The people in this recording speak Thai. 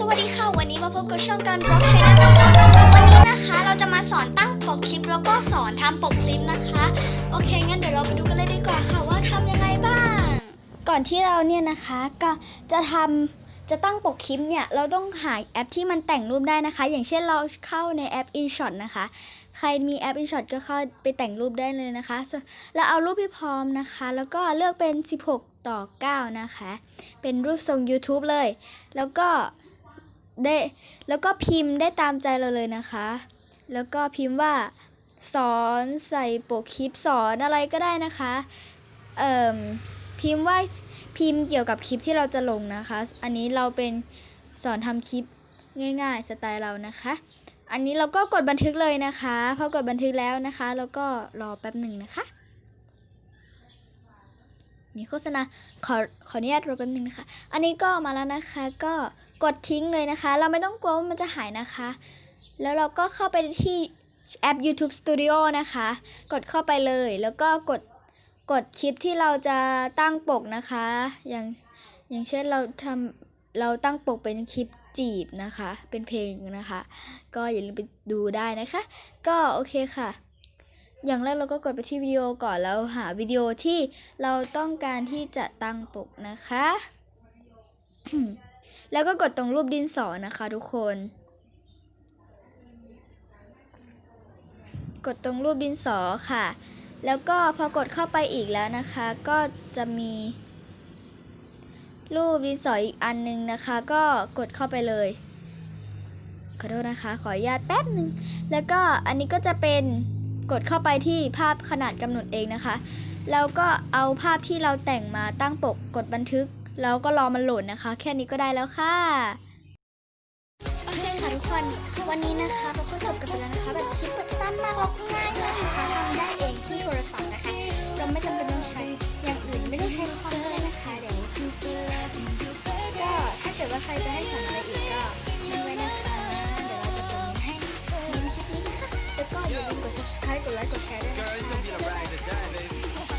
สวัสดีค่ะ วันนี้มาพบกับช่องการบล็อกชแนลนะคะวันนี้นะคะเราจะมาสอนตั้งปกคลิปแล้วก็สอนทำปกคลิปนะคะ โอเค งั้นเดี๋ยวเราไปดูกันเลยดีกว่าค่ะว่าทำยังไงบ้าง ก่อนที่เราเนี่ยนะคะก็จะทำจะตั้งปกคลิปเนี่ยเราต้องหาแอปที่มันแต่งรูปได้นะคะ อย่างเช่นเราเข้าในแอป InShot นะคะ ใครมีแอป InShot ก็เข้าไปแต่งรูปได้เลยนะคะแล้วเอารูปที่พร้อมนะคะ แล้วก็เลือกเป็น 16ต่อ9นะคะ เป็นรูปทรง YouTube เลย แล้วก็ ได้ แล้วก็พิมพ์ได้ตามใจเราเลยนะคะ แล้วก็พิมพ์ว่า สอนใส่ปกคลิปสอนอะไรก็ได้นะคะ เอ่มพิมพ์ว่าพิมพ์เกี่ยวกับคลิปที่เราจะลงนะคะ อันนี้เราเป็นสอนทำคลิปง่ายๆสไตล์เรานะคะ อันนี้เราก็กดบันทึกเลยนะคะพอกดบันทึกแล้วนะคะ แล้วก็รอแป๊บหนึ่งนะคะ มีโฆษณาขอขออนุญาตรอแป๊บหนึ่งนะคะ อันนี้ก็มาแล้วนะคะก็ กดทิ้งเลยนะคะ เราไม่ต้องกลัวว่ามันจะหายนะคะ แล้วเราก็เข้าไปที่แอป YouTube Studio นะคะ กดเข้าไปเลย แล้วก็กดกดคลิปที่เราจะตั้งปกนะคะ อย่างอย่างเช่นเราทำเราตั้งปกเป็นคลิปจีบนะคะ เป็นเพลงนะคะ ก็อย่าลืมไปดูได้นะคะ ก็โอเคค่ะ อย่างแรกเราก็กดไปที่วิดีโอก่อนแล้วหาวิดีโอที่เราต้องการที่จะตั้งปกนะคะ แล้วก็กดตรงรูปดินสอนะคะทุกคน กดตรงรูปดินสอค่ะ แล้วก็พอกดเข้าไปอีกแล้วนะคะ ก็จะมี รูปดินสออีกอันนึงนะคะ ก็กดเข้าไปเลยขอโทษนะคะ ขออนุญาตแป๊บหนึ่งแล้วก็อันนี้ก็จะเป็นกดเข้าไปที่ภาพขนาดกำหนดเองนะคะ แล้วก็เอาภาพที่เราแต่งมาตั้งปกกดบันทึก แล้วก็รอมันโหลดนะคะ แค่นี้ก็ได้แล้วค่ะโอเคค่ะทุกคนวันนี้นะคะเราก็จบกันไปแล้วนะคะ แบบคลิปแบบสั้นมากแล้วก็ง่ายมากนะคะทำได้เองที่โทรศัพท์นะคะ เราไม่จำเป็นต้องใช้อย่างอื่นไม่ต้องใช้คอมก็ได้นะคะเดี๋ยวก็ถ้าเกิดว่าใครจะให้สอนอะไรอีกก็ไม่ไว้นะคะเดี๋ยวเราจะคอมเมนต์ให้ในคลิปนี้นะคะแล้วก็อย่าลืมกด subscribe กดไลค์กดแชร์ด้วยนะคะ